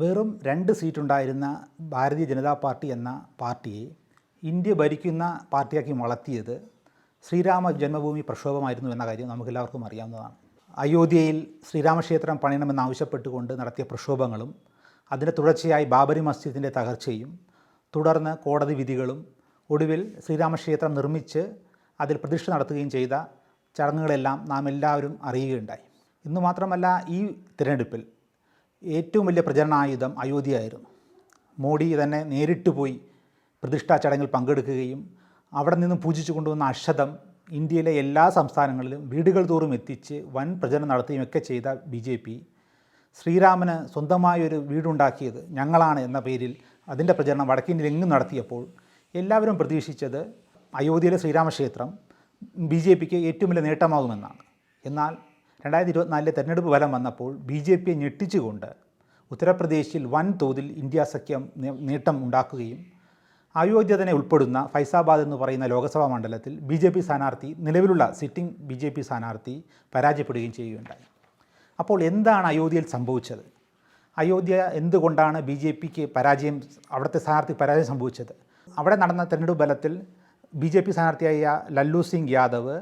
വെറും രണ്ട് സീറ്റുണ്ടായിരുന്ന ഭാരതീയ ജനതാ പാർട്ടി എന്ന പാർട്ടിയെ ഇന്ത്യ ഭരിക്കുന്ന പാർട്ടിയാക്കി വളർത്തിയത് ശ്രീരാമ ജന്മഭൂമി പ്രക്ഷോഭമായിരുന്നു എന്ന കാര്യം നമുക്കെല്ലാവർക്കും അറിയാവുന്നതാണ്. അയോധ്യയിൽ ശ്രീരാമക്ഷേത്രം പണിയണമെന്നാവശ്യപ്പെട്ടുകൊണ്ട് നടത്തിയ പ്രക്ഷോഭങ്ങളും അതിന്റെ തുടർച്ചയായി ബാബരി മസ്ജിദിന്റെ തകർച്ചയും തുടർന്ന് കോടതി വിധികളും ഒടുവിൽ ശ്രീരാമക്ഷേത്രം നിർമ്മിച്ച് അതിൽ പ്രതിഷ്ഠ നടത്തുകയും ചെയ്ത ചടങ്ങുകളെല്ലാം നാം എല്ലാവരും അറിയുകയുണ്ടായി. ഇന്ന് മാത്രമല്ല ഈ തിരഞ്ഞെടുപ്പിൽ ഏറ്റവും വലിയ പ്രചരണായുധം അയോധ്യയായിരുന്നു. മോഡി തന്നെ നേരിട്ട് പോയി പ്രതിഷ്ഠാ ചടങ്ങിൽ പങ്കെടുക്കുകയും അവിടെ നിന്നും പൂജിച്ചു കൊണ്ടുവന്ന അക്ഷതം ഇന്ത്യയിലെ എല്ലാ സംസ്ഥാനങ്ങളിലും വീടുകൾ തോറും എത്തിച്ച് വൻ പ്രചരണം നടത്തുകയും ഒക്കെ ചെയ്ത ബി ജെ പി ശ്രീരാമന് സ്വന്തമായൊരു വീടുണ്ടാക്കിയത് ഞങ്ങളാണ് എന്ന പേരിൽ അതിന്റെ പ്രചരണം വടക്കിന്ത്യയിൽ എങ്ങും നടത്തിയപ്പോൾ എല്ലാവരും പ്രതീക്ഷിച്ചത് അയോധ്യയിലെ ശ്രീരാമക്ഷേത്രം ബി ജെ പിക്ക് ഏറ്റവും വലിയ നേട്ടമാകുമെന്നാണ്. എന്നാൽ രണ്ടായിരത്തി ഇരുപത്തിനാലിലെ തെരഞ്ഞെടുപ്പ് ഫലം വന്നപ്പോൾ ബി ജെ പിയെ ഞെട്ടിച്ചുകൊണ്ട് ഉത്തർപ്രദേശിൽ വൻതോതിൽ ഇന്ത്യ സഖ്യം നേട്ടം ഉണ്ടാക്കുകയും അയോധ്യ തന്നെ ഉൾപ്പെടുന്ന ഫൈസാബാദ് എന്ന് പറയുന്ന ലോക്സഭാ മണ്ഡലത്തിൽ ബി ജെ പി സ്ഥാനാർത്ഥി നിലവിലുള്ള സിറ്റിംഗ് ബി ജെ പി സ്ഥാനാർത്ഥി പരാജയപ്പെടുകയും ചെയ്യുകയുണ്ടായി. അപ്പോൾ എന്താണ് അയോധ്യയിൽ സംഭവിച്ചത്? അയോധ്യ എന്തുകൊണ്ടാണ് ബി ജെ പിക്ക് പരാജയം അവിടുത്തെ സ്ഥാനാർത്ഥി പരാജയം സംഭവിച്ചത്? അവിടെ നടന്ന തെരഞ്ഞെടുപ്പ് ബലത്തിൽ ബി ജെ പി സ്ഥാനാർത്ഥിയായ ലല്ലു സിംഗ് യാദവ്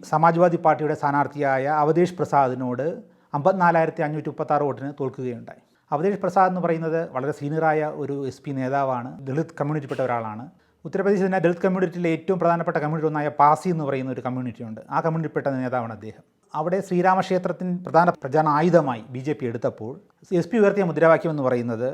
സമാജ്വാദി പാർട്ടിയുടെ സ്ഥാനാർത്ഥിയായ അവധേഷ് പ്രസാദിനോട് അമ്പത്തിനാലായിരത്തി അഞ്ഞൂറ്റി മുപ്പത്താറ് വോട്ടിന് തോൽക്കുകയുണ്ടായി. അവധേഷ് പ്രസാദ് എന്ന് പറയുന്നത് വളരെ സീനിയറായ ഒരു എസ് പി നേതാവാണ് ദളിത് കമ്മ്യൂണിറ്റി പെട്ട ഒരാളാണ്. ഉത്തർപ്രദേശിൽ തന്നെ ദളിത് കമ്മ്യൂണിറ്റിയിലെ ഏറ്റവും പ്രധാനപ്പെട്ട കമ്മ്യൂണിറ്റി ഒന്നായ പാസി എന്ന് പറയുന്ന ഒരു കമ്മ്യൂണിറ്റി ഉണ്ട് ആ കമ്മ്യൂണിറ്റിപ്പെട്ട നേതാവാണ് അദ്ദേഹം. അവിടെ ശ്രീരാമക്ഷേത്രത്തിന് പ്രധാന പ്രചാരണ ആയുധമായി ബി ജെ പി എടുത്തപ്പോൾ എസ് പി ഉയർത്തിയ മുദ്രാവാക്യം എന്ന് പറയുന്നത്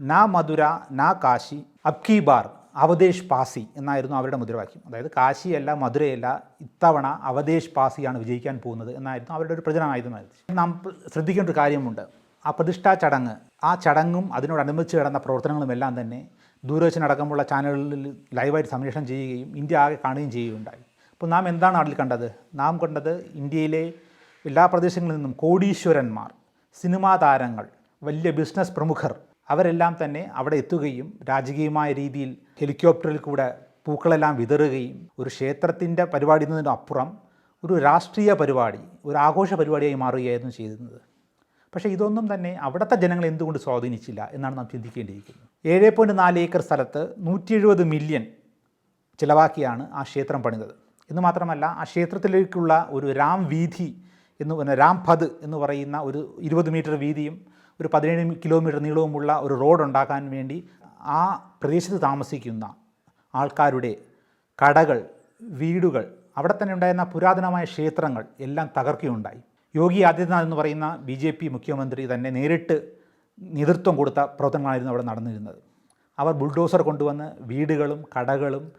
നാ മധുര നാ കാശി അബ്കി ബാർ അവധേഷ് പാസി എന്നായിരുന്നു അവരുടെ മുദ്രാവാക്യം. അതായത് കാശിയല്ല മധുരയല്ല ഇത്തവണ അവധേഷ് പാസിയാണ് വിജയിക്കാൻ പോകുന്നത് എന്നായിരുന്നു അവരുടെ ഒരു പ്രചരണമായിരുന്നു. നാം ശ്രദ്ധിക്കേണ്ട ഒരു കാര്യമുണ്ട്. ആ പ്രതിഷ്ഠാ ചടങ്ങ് ആ ചടങ്ങും അതിനോടനുബന്ധിച്ച് കിടന്ന പ്രവർത്തനങ്ങളും എല്ലാം തന്നെ ദൂരദർശൻ അടക്കമുള്ള ചാനലുകളിൽ ലൈവായിട്ട് സംരക്ഷണം ചെയ്യുകയും ഇന്ത്യ ആകെ കാണുകയും ചെയ്യുകയുണ്ടായി. അപ്പോൾ നാം എന്താണ് അതിൽ കണ്ടത്? നാം കണ്ടത് ഇന്ത്യയിലെ എല്ലാ പ്രദേശങ്ങളിൽ നിന്നും കോടീശ്വരന്മാർ സിനിമാ താരങ്ങൾ വലിയ ബിസിനസ് പ്രമുഖർ അവരെല്ലാം തന്നെ അവിടെ എത്തുകയും രാജകീയമായ രീതിയിൽ ഹെലികോപ്റ്ററിൽ കൂടെ പൂക്കളെല്ലാം വിതറുകയും ഒരു ക്ഷേത്രത്തിന്റെ പരിപാടി എന്നതിനപ്പുറം ഒരു രാഷ്ട്രീയ പരിപാടി ഒരു ആഘോഷ പരിപാടിയായി മാറുകയായിരുന്നു ചെയ്തിരുന്നത്. പക്ഷേ ഇതൊന്നും തന്നെ അവിടുത്തെ ജനങ്ങൾ എന്തുകൊണ്ട് സ്വാധീനിച്ചില്ല എന്നാണ് നാം ചിന്തിക്കേണ്ടിയിരിക്കുന്നത് ഏഴ് പോയിന്റ് നാല് ഏക്കർ സ്ഥലത്ത് നൂറ്റി എഴുപത് മില്യൺ ചിലവാക്കിയാണ് ആ ക്ഷേത്രം പണിതത്. എന്ന് മാത്രമല്ല ആ ക്ഷേത്രത്തിലേക്കുള്ള ഒരു രാം വീഥി എന്ന് പറഞ്ഞ രാം പത് എന്ന് പറയുന്ന ഒരു ഇരുപത് മീറ്റർ വീതിയും ഒരു പതിനേഴ് കിലോമീറ്റർ നീളവുമുള്ള ഒരു റോഡ് ഉണ്ടാക്കാൻ വേണ്ടി ആ പ്രദേശത്ത് താമസിക്കുന്ന ആൾക്കാരുടെ കടകൾ വീടുകൾ അവിടെ തന്നെ ഉണ്ടായിരുന്ന പുരാതനമായ ക്ഷേത്രങ്ങൾ എല്ലാം തകർക്കുകയുണ്ടായി. യോഗി ആദിത്യനാഥ് എന്ന് പറയുന്ന ബി ജെ പി മുഖ്യമന്ത്രി തന്നെ നേരിട്ട് നേതൃത്വം കൊടുത്ത പ്രവർത്തനങ്ങളായിരുന്നു അവിടെ നടന്നിരുന്നത്. അവർ ബുൾഡോസർ കൊണ്ടുവന്ന് വീടുകളും കടകളും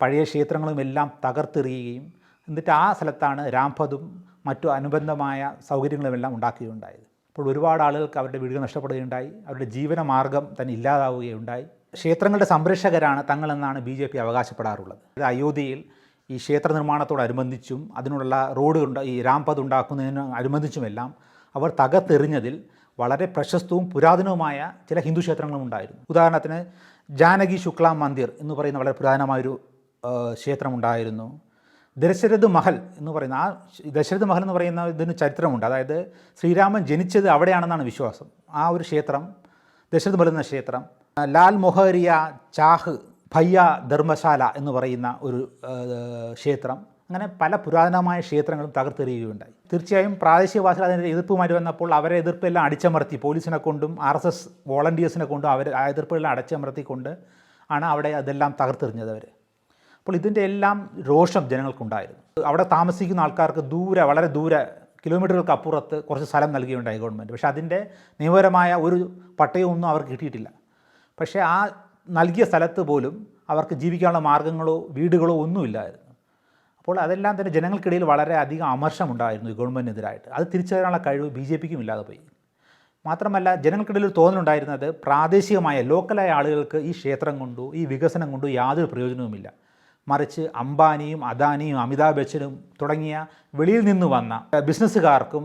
പഴയ ക്ഷേത്രങ്ങളും എല്ലാം തകർത്തെറിയുകയും എന്നിട്ട് ആ സ്ഥലത്താണ് രാംപതും മറ്റു അനുബന്ധമായ സൗകര്യങ്ങളുമെല്ലാം ഉണ്ടാക്കുകയുണ്ടായത്. അപ്പോൾ ഒരുപാട് ആളുകൾക്ക് അവരുടെ വീടുകൾ നഷ്ടപ്പെടുകയുണ്ടായി. അവരുടെ ജീവനമാർഗം തന്നെ ഇല്ലാതാവുകയുണ്ടായി. ക്ഷേത്രങ്ങളുടെ സംരക്ഷകരാണ് തങ്ങളെന്നാണ് ബി ജെ പി അവകാശപ്പെടാറുള്ളത്. അയോധ്യയിൽ ഈ ക്ഷേത്ര നിർമ്മാണത്തോടനുബന്ധിച്ചും അതിനുള്ള റോഡ് ഉണ്ട് ഈ രാംപത് ഉണ്ടാക്കുന്നതിന് അനുബന്ധിച്ചുമെല്ലാം അവർ തകർത്തെറിഞ്ഞതിൽ വളരെ പ്രശസ്തവും പുരാതനവുമായ ചില ഹിന്ദു ക്ഷേത്രങ്ങളും ഉണ്ടായിരുന്നു. ഉദാഹരണത്തിന് ജാനകി ശുക്ല മന്ദിർ എന്ന് പറയുന്ന വളരെ പുരാതനമായൊരു ക്ഷേത്രമുണ്ടായിരുന്നു. ദശരഥ് മഹൽ എന്ന് പറയുന്ന ആ ദശരഥ് മഹൽ എന്ന് പറയുന്ന ഇതിന് ചരിത്രമുണ്ട്. അതായത് ശ്രീരാമൻ ജനിച്ചത് അവിടെയാണെന്നാണ് വിശ്വാസം. ആ ഒരു ക്ഷേത്രം ദശരഥ് മഹൽ എന്ന ക്ഷേത്രം ലാൽ മൊഹരിയ ചാഹ് ഭയ്യ ധർമ്മശാല എന്ന് പറയുന്ന ഒരു ക്ഷേത്രം അങ്ങനെ പല പുരാതനമായ ക്ഷേത്രങ്ങളും തകർത്തെറിയുകയുണ്ടായി. തീർച്ചയായും പ്രാദേശികവാസികൾ അതിന്റെ എതിർപ്പുമായിട്ട് വന്നപ്പോൾ അവരെ എതിർപ്പെല്ലാം അടിച്ചമർത്തി. പോലീസിനെ കൊണ്ടും ആർ എസ് എസ് വോളണ്ടിയേഴ്സിനെ കൊണ്ടും അവർ ആ എതിർപ്പുകളെല്ലാം അടച്ചമർത്തിക്കൊണ്ട് ആണ് അവിടെ അതെല്ലാം തകർത്തെറിഞ്ഞത് അവർ അപ്പോൾ ഇതിന്റെ എല്ലാം രോഷം ജനങ്ങൾക്കുണ്ടായിരുന്നു. അവിടെ താമസിക്കുന്ന ആൾക്കാർക്ക് ദൂരെ വളരെ ദൂരെ കിലോമീറ്ററുകൾക്ക് അപ്പുറത്ത് കുറച്ച് സ്ഥലം നൽകുകയുണ്ടായി ഗവൺമെന്റ്. പക്ഷേ അതിന്റെ നിയമപരമായ ഒരു പട്ടയമൊന്നും അവർക്ക് കിട്ടിയിട്ടില്ല. പക്ഷേ ആ നൽകിയ സ്ഥലത്ത് പോലും അവർക്ക് ജീവിക്കാനുള്ള മാർഗങ്ങളോ വീടുകളോ ഒന്നുമില്ലായിരുന്നു അപ്പോൾ അതെല്ലാം തന്നെ ജനങ്ങൾക്കിടയിൽ വളരെ അധികം അമർഷമുണ്ടായിരുന്നു ഈ ഗവൺമെന്റിനെതിരായിട്ട്. അത് തിരിച്ചറിയാനുള്ള കഴിവ് ബി ജെ പിക്കും ഇല്ലാതെ പോയി. മാത്രമല്ല ജനങ്ങൾക്കിടയിൽ ഒരു തോന്നലുണ്ടായിരുന്നത് പ്രാദേശികമായ ലോക്കലായ ആളുകൾക്ക് ഈ ക്ഷേത്രം കൊണ്ടോ ഈ വികസനം കൊണ്ടോ യാതൊരു പ്രയോജനവുമില്ല. മറിച്ച് അംബാനിയും അദാനിയും അമിതാഭ് ബച്ചനും തുടങ്ങിയ വെളിയിൽ നിന്ന് വന്ന ബിസിനസ്സുകാർക്കും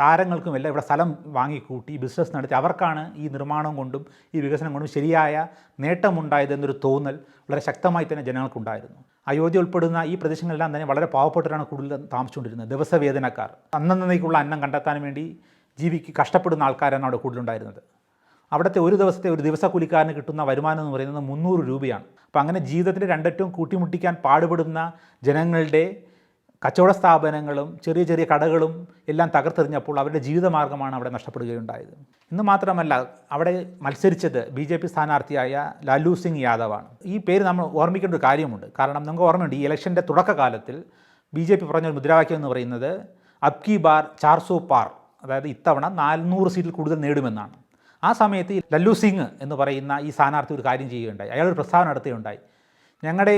താരങ്ങൾക്കും എല്ലാം ഇവിടെ സ്ഥലം വാങ്ങിക്കൂട്ടി ബിസിനസ് നടത്തി അവർക്കാണ് ഈ നിർമ്മാണം കൊണ്ടും ഈ വികസനം കൊണ്ടും ശരിയായ നേട്ടമുണ്ടായതെന്നൊരു തോന്നൽ വളരെ ശക്തമായി തന്നെ ജനങ്ങൾക്കുണ്ടായിരുന്നു. അയോധ്യ ഉൾപ്പെടുന്ന ഈ പ്രദേശങ്ങളെല്ലാം തന്നെ വളരെ പാവപ്പെട്ടവരാണ് കൂടുതൽ താമസിച്ചുകൊണ്ടിരുന്നത്. ദിവസവേദനക്കാർ അന്നന്നേക്കുള്ള അന്നം കണ്ടെത്താൻ വേണ്ടി ജീവിക്ക് കഷ്ടപ്പെടുന്ന ആൾക്കാരാണ് അവിടെ കൂടുതലുണ്ടായിരുന്നത്. അവിടുത്തെ ഒരു ദിവസത്തെ ഒരു ദിവസക്കൂലിക്കാരന് കിട്ടുന്ന വരുമാനം എന്ന് പറയുന്നത് മുന്നൂറ് രൂപയാണ്. അപ്പോൾ അങ്ങനെ ജീവിതത്തിന്റെ രണ്ടറ്റവും കൂട്ടിമുട്ടിക്കാൻ പാടുപെടുന്ന ജനങ്ങളുടെ കച്ചവട സ്ഥാപനങ്ങളും ചെറിയ ചെറിയ കടകളും എല്ലാം തകർത്തെറിഞ്ഞപ്പോൾ അവരുടെ ജീവിതമാർഗമാണ് അവിടെ നഷ്ടപ്പെടുകയുണ്ടായത്. ഇന്ന് മാത്രമല്ല അവിടെ മത്സരിച്ചത് ബി ജെ പി സ്ഥാനാർത്ഥിയായ ലാലു സിംഗ് യാദവാണ്. ഈ പേര് നമ്മൾ ഓർമ്മിക്കേണ്ട ഒരു കാര്യമുണ്ട്. കാരണം നമുക്ക് ഓർമ്മയുണ്ട് ഈ ഇലക്ഷന്റെ തുടക്കകാലത്തിൽ ബി ജെ പി പറഞ്ഞ മുദ്രാവാക്യം എന്ന് പറയുന്നത് അബ്കി ബാർ ചാർസോ പാർ അതായത് ഇത്തവണ നാനൂറ് സീറ്റിൽ കൂടുതൽ നേടുമെന്നാണ്. ആ സമയത്ത് ലല്ലു സിംഗ് എന്ന് പറയുന്ന ഈ സ്ഥാനാർത്ഥി ഒരു കാര്യം ചെയ്യുകയുണ്ടായി. അയാളൊരു പ്രസ്താവന നടത്തുകയുണ്ടായി. ഞങ്ങളുടെ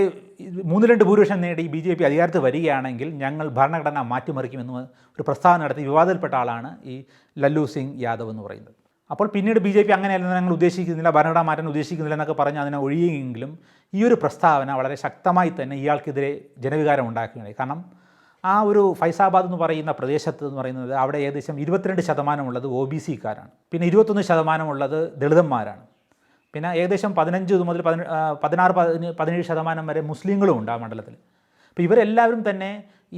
മൂന്ന് രണ്ട് ഭൂരിപക്ഷം നേടി ബി ജെ പി അധികാരത്തിൽ വരികയാണെങ്കിൽ ഞങ്ങൾ ഭരണഘടന മാറ്റിമറിക്കുമെന്ന് ഒരു പ്രസ്താവന നടത്തി വിവാദത്തിൽപ്പെട്ട ആളാണ് ഈ ലല്ലു സിംഗ് യാദവ് എന്ന് പറയുന്നത്. അപ്പോൾ പിന്നീട് ബി ജെ പി അങ്ങനെയല്ല ഞങ്ങൾ ഉദ്ദേശിക്കുന്നില്ല ഭരണഘടന മാറ്റാൻ ഉദ്ദേശിക്കുന്നില്ല എന്നൊക്കെ പറഞ്ഞ് അതിനെ ഒഴിയുമെങ്കിലും ഈ ഒരു പ്രസ്താവന വളരെ ശക്തമായി തന്നെ ഇയാൾക്കെതിരെ ജനവികാരം ഉണ്ടാക്കുകയാണ് കാരണം ആ ഒരു ഫൈസാബാദ് എന്ന് പറയുന്ന പ്രദേശത്ത് എന്ന് പറയുന്നത് അവിടെ ഏകദേശം ഇരുപത്തിരണ്ട് ശതമാനമുള്ളത് ഒ ബി സിക്കാരാണ്. പിന്നെ ഇരുപത്തൊന്ന് ശതമാനമുള്ളത് ദളിതന്മാരാണ്. പിന്നെ ഏകദേശം പതിനഞ്ച് മുതൽ പതിന പതിനാറ് പതിന് പതിനേഴ് ശതമാനം വരെ മുസ്ലിങ്ങളും ഉണ്ട് ആ മണ്ഡലത്തിൽ അപ്പോൾ ഇവരെല്ലാവരും തന്നെ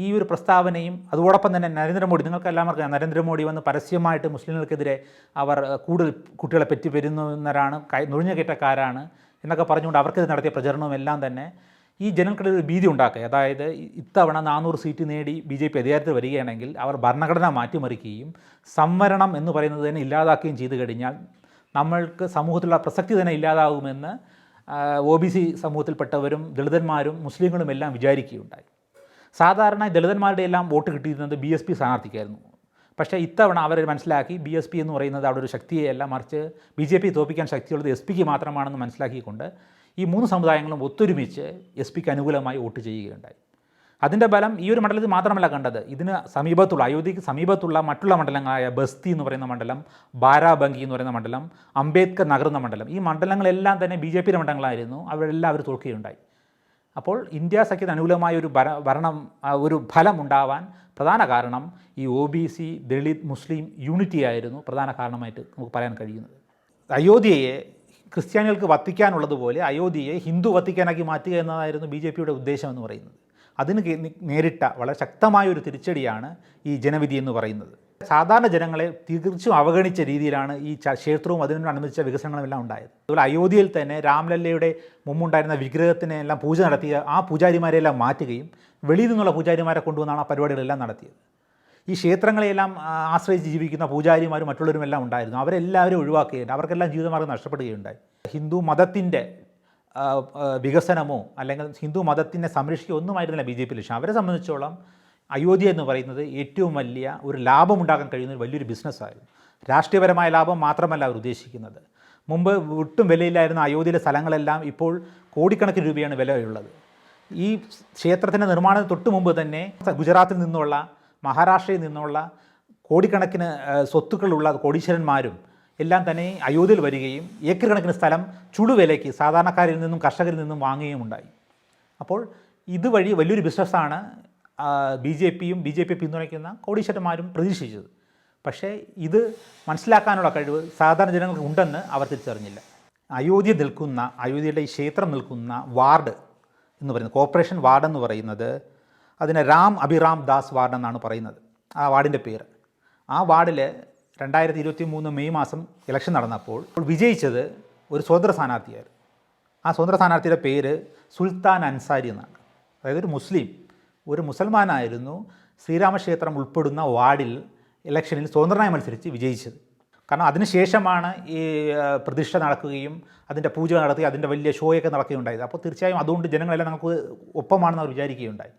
ഈ ഒരു പ്രസ്താവനയും അതോടൊപ്പം തന്നെ നരേന്ദ്രമോദി നിങ്ങൾക്ക് എല്ലാവർക്കും നരേന്ദ്രമോദി വന്ന് പരസ്യമായിട്ട് മുസ്ലിങ്ങൾക്കെതിരെ അവർ കൂടുതൽ കുട്ടികളെ പെറ്റി പെരുന്നവരാണ് നുഴഞ്ഞുകയറ്റക്കാരാണ് എന്നൊക്കെ പറഞ്ഞുകൊണ്ട് അവർക്കെതിരെ നടത്തിയ പ്രചരണവും എല്ലാം തന്നെ ഈ ജനങ്ങൾക്കിടയിൽ ഒരു ഭീതി ഉണ്ടാക്കുക. അതായത് ഇത്തവണ നാനൂറ് സീറ്റ് നേടി ബി ജെ പി അധികാരത്തിൽ വരികയാണെങ്കിൽ അവർ ഭരണഘടന മാറ്റിമറിക്കുകയും സംവരണം എന്ന് പറയുന്നത് തന്നെ ഇല്ലാതാക്കുകയും ചെയ്തു കഴിഞ്ഞാൽ നമ്മൾക്ക് സമൂഹത്തിലുള്ള പ്രസക്തി തന്നെ ഇല്ലാതാകുമെന്ന് ഒ ബി സി സമൂഹത്തിൽപ്പെട്ടവരും ദളിതന്മാരും മുസ്ലിങ്ങളും എല്ലാം വിചാരിക്കുകയുണ്ടായി. സാധാരണ ദളിതന്മാരുടെ എല്ലാം വോട്ട് കിട്ടിയിരുന്നത് ബി എസ് പി സ്ഥാനാർത്ഥിക്കായിരുന്നു. പക്ഷേ ഇത്തവണ അവർ മനസ്സിലാക്കി ബി എസ് പി എന്ന് പറയുന്നത് അവിടെ ഒരു ശക്തിയെയല്ല മറിച്ച് ബി ജെ പി തോപ്പിക്കാൻ ശക്തിയുള്ളത് എസ് പിക്ക് മാത്രമാണെന്ന് മനസ്സിലാക്കിക്കൊണ്ട് ഈ മൂന്ന് സമുദായങ്ങളും ഒത്തൊരുമിച്ച് എസ് പിക്ക് അനുകൂലമായി വോട്ട് ചെയ്യുകയുണ്ടായി. അതിന്റെ ബലം ഈ ഒരു മണ്ഡലത്തിൽ മാത്രമല്ല കണ്ടത്. ഇതിന് സമീപത്തുള്ള അയോധ്യയ്ക്ക് സമീപത്തുള്ള മറ്റുള്ള മണ്ഡലങ്ങളായ ബസ്തി എന്ന് പറയുന്ന മണ്ഡലം ബാരാബങ്കി എന്ന് പറയുന്ന മണ്ഡലം അംബേദ്കർ നഗർ എന്ന മണ്ഡലം ഈ മണ്ഡലങ്ങളെല്ലാം തന്നെ ബി ജെ പിയുടെ മണ്ഡലങ്ങളായിരുന്നു. അവരെല്ലാം അവർ തോൽക്കുകയുണ്ടായി. അപ്പോൾ ഇന്ത്യ സഖ്യത്തിന് അനുകൂലമായ ഒരു ഭര ഭരണം ഒരു ഫലം ഉണ്ടാവാൻ പ്രധാന കാരണം ഈ O B C Dalit Muslim unity ആയിരുന്നു പ്രധാന കാരണമായിട്ട് നമുക്ക് പറയാൻ കഴിയുന്നത്. അയോധ്യയെ ക്രിസ്ത്യാനികൾക്ക് വത്തിക്കാനുള്ളതുപോലെ അയോധ്യയെ ഹിന്ദു വത്തിക്കാനാക്കി മാറ്റുക എന്നതായിരുന്നു ബി ജെ പിയുടെ ഉദ്ദേശം എന്ന് പറയുന്നത്. അതിന് നേരിട്ട വളരെ ശക്തമായ ഒരു തിരിച്ചടിയാണ് ഈ ജനവിധി എന്ന് പറയുന്നത്. സാധാരണ ജനങ്ങളെ തീർച്ചും അവഗണിച്ച രീതിയിലാണ് ഈ ക്ഷേത്രവും അതിനോടനുബന്ധിച്ച വികസനങ്ങളും എല്ലാം ഉണ്ടായത്. അതുപോലെ അയോധ്യയിൽ തന്നെ രാംലല്ലയുടെ മുമ്പുണ്ടായിരുന്ന വിഗ്രഹത്തിനെ എല്ലാം പൂജ നടത്തിയ ആ പൂജാരിമാരെല്ലാം മാറ്റുകയും വെളിയിൽ നിന്നുള്ള പൂജാരിമാരെ കൊണ്ടുവന്നാണ് ആ പരിപാടികളെല്ലാം നടത്തിയത്. ഈ ക്ഷേത്രങ്ങളെയെല്ലാം ആശ്രയിച്ച് ജീവിക്കുന്ന പൂജാരിമാരും മറ്റുള്ളവരുമെല്ലാം ഉണ്ടായിരുന്നു. അവരെല്ലാവരും ഒഴിവാക്കുകയുണ്ട് അവർക്കെല്ലാം ജീവിതമാർഗം നഷ്ടപ്പെടുകയുണ്ടായി. ഹിന്ദു മതത്തിന്റെ വികസനമോ അല്ലെങ്കിൽ ഹിന്ദു മതത്തിനെ സംരക്ഷിക്കുക ഒന്നുമായിരുന്നില്ല ബി ജെ പി ലക്ഷ്യം. അവരെ സംബന്ധിച്ചോളം അയോധ്യ എന്ന് പറയുന്നത് ഏറ്റവും വലിയ ഒരു ലാഭമുണ്ടാക്കാൻ കഴിയുന്ന വലിയൊരു ബിസിനസ്സായിരുന്നു. രാഷ്ട്രീയപരമായ ലാഭം മാത്രമല്ല അവർ ഉദ്ദേശിക്കുന്നത്. മുമ്പ് ഒട്ടും വിലയില്ലായിരുന്ന അയോധ്യയിലെ സ്ഥലങ്ങളെല്ലാം ഇപ്പോൾ കോടിക്കണക്കിന് രൂപയാണ് വിലയുള്ളത്. ഈ ക്ഷേത്രത്തിന്റെ നിർമ്മാണത്തിന് തൊട്ട് മുമ്പ് തന്നെ ഗുജറാത്തിൽ നിന്നുള്ള മഹാരാഷ്ട്രയിൽ നിന്നുള്ള കോടിക്കണക്കിന് സ്വത്തുക്കളുള്ള കോടീശ്വരന്മാരും എല്ലാം തന്നെ അയോധ്യയിൽ വരികയും ഏക്കർ കണക്കിന് സ്ഥലം ചുടുവിലയ്ക്ക് സാധാരണക്കാരിൽ നിന്നും കർഷകരിൽ നിന്നും വാങ്ങുകയും ഉണ്ടായി. അപ്പോൾ ഇതുവഴി വലിയൊരു ബിസിനസ്സാണ് ബി ജെ പിയും ബി ജെ പി പിന്തുണയ്ക്കുന്ന കോടീശ്വരന്മാരും പ്രതീക്ഷിച്ചത്. പക്ഷേ ഇത് മനസ്സിലാക്കാനുള്ള കഴിവ് സാധാരണ ജനങ്ങൾക്ക് ഉണ്ടെന്ന് അവർ തിരിച്ചറിഞ്ഞില്ല. അയോധ്യ നിൽക്കുന്ന അയോധ്യയുടെ ഈ ക്ഷേത്രം നിൽക്കുന്ന വാർഡ് എന്ന് പറയുന്നത് കോർപ്പറേഷൻ വാർഡ് എന്ന് പറയുന്നത് അതിനെ രാം അഭിറാം ദാസ് വാർഡ് എന്നാണ് പറയുന്നത്. ആ വാർഡിന്റെ പേര്. ആ വാർഡിൽ രണ്ടായിരത്തി ഇരുപത്തി മൂന്ന് മെയ് മാസം ഇലക്ഷൻ നടന്നപ്പോൾ വിജയിച്ചത് ഒരു സ്വതന്ത്ര സ്ഥാനാർത്ഥിയായിരുന്നു. ആ സ്വതന്ത്ര സ്ഥാനാർത്ഥിയുടെ പേര് സുൽത്താൻ അൻസാരി എന്നാണ്. അതായത് ഒരു മുസ്ലിം. ഒരു മുസൽമാനായിരുന്നു ശ്രീരാമക്ഷേത്രം ഉൾപ്പെടുന്ന വാർഡിൽ ഇലക്ഷനിൽ സ്വതന്ത്രനായി മത്സരിച്ച് വിജയിച്ചത്. കാരണം അതിനുശേഷമാണ് ഈ പ്രതിഷ്ഠ നടക്കുകയും അതിന്റെ പൂജ നടത്തി അതിന്റെ വലിയ ഷോയൊക്കെ നടക്കുകയുണ്ടായത്. അപ്പോൾ തീർച്ചയായും അതുകൊണ്ട് ജനങ്ങളെല്ലാം നമുക്ക് ഒപ്പമാണെന്ന് അവർ വിചാരിക്കുകയുണ്ടായി.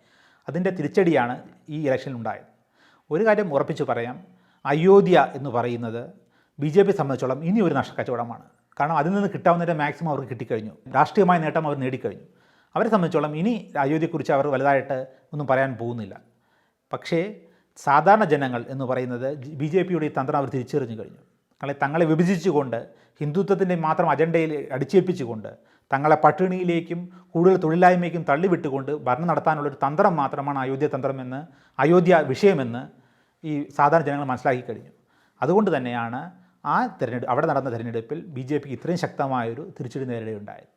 അതിന്റെ തിരിച്ചടിയാണ് ഈ ഇലക്ഷനിൽ ഉണ്ടായത് ഒരു കാര്യം ഉറപ്പിച്ച് പറയാം. അയോധ്യ എന്ന് പറയുന്നത് ബി ജെ പി സംബന്ധിച്ചോളം ഇനി ഒരു നഷ്ടക്കച്ചവടമാണ്. കാരണം അതിൽ നിന്ന് കിട്ടാവുന്നതിന്റെ മാക്സിമം അവർക്ക് കിട്ടിക്കഴിഞ്ഞു. രാഷ്ട്രീയമായ നേട്ടം അവർ നേടിക്കഴിഞ്ഞു. അവരെ സംബന്ധിച്ചോളം ഇനി അയോധ്യയെക്കുറിച്ച് അവർ വലുതായിട്ട് ഒന്നും പറയാൻ പോകുന്നില്ല. പക്ഷേ സാധാരണ ജനങ്ങൾ എന്ന് പറയുന്നത് ബി ജെ പിയുടെ ഈ തന്ത്രം അവർ തിരിച്ചറിഞ്ഞു കഴിഞ്ഞു. തങ്ങളെ തങ്ങളെ വിഭജിച്ചുകൊണ്ട് ഹിന്ദുത്വത്തിന്റെ മാത്രം അജണ്ടയിൽ അടിച്ചേൽപ്പിച്ചുകൊണ്ട് തങ്ങളെ പട്ടിണിയിലേക്കും കൂടുതൽ തൊഴിലില്ലായ്മയ്ക്കും തള്ളിവിട്ടുകൊണ്ട് ഭരണം നടത്താനുള്ളൊരു തന്ത്രം മാത്രമാണ് അയോധ്യ തന്ത്രമെന്ന് അയോധ്യ വിഷയമെന്ന് ഈ സാധാരണ ജനങ്ങൾ മനസ്സിലാക്കി കഴിഞ്ഞു അതുകൊണ്ട് തന്നെയാണ് ആ തിരഞ്ഞെടുപ്പ് അവിടെ നടന്ന തിരഞ്ഞെടുപ്പിൽ ബി ജെ പിക്ക് ഇത്രയും ശക്തമായൊരു തിരിച്ചടി നേരിടുകയുണ്ടായത്